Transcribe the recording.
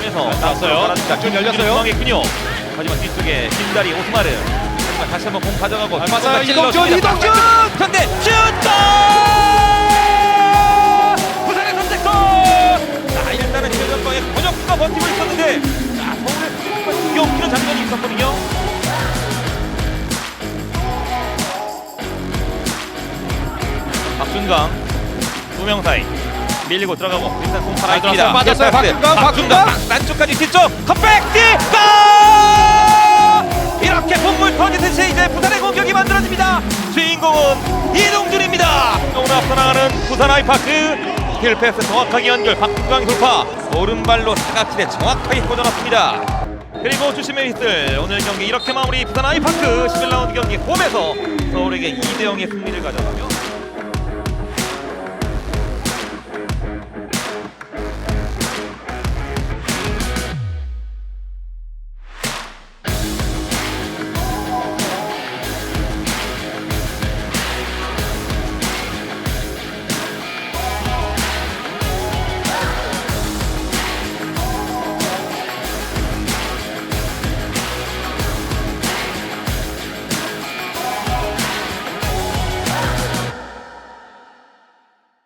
뒤로 가면서 나왔어요. 쭉 열렸어요. 중앙했군요. 하지만 뒤쪽에 김다리 오스마르. 하지만 다시 한번 공 가져가고 잘 맞아요. 이동준. 이동준! 현대 슛! 골! 부산의 선제골! 자 일단은 최전방에 권혁수가 버티고 있었는데 자 서울의 수비수가 뛰어오는 장면이 있었거든요. 박준강 두명 사이 밀리고 들어가고 일단 공잘 살아있습니다. 빠졌어요. 박준강, 박준강. 안쪽까지 뒤쪽 컵백 뒤 골! 이렇게 본물 터지듯이 이제 부산의 공격이 만들어집니다. 주인공은 이동준입니다. 오늘 앞서 나가는 부산 아이파크 힐 패스 정확하게 연결 박준강 돌파 오른발로 사각지대 정확하게 꽂아놨습니다. 그리고 주심의 휘슬 오늘 경기 이렇게 마무리 부산 아이파크 11라운드 경기 홈에서 서울에게 2대 0의 승리를 가져가며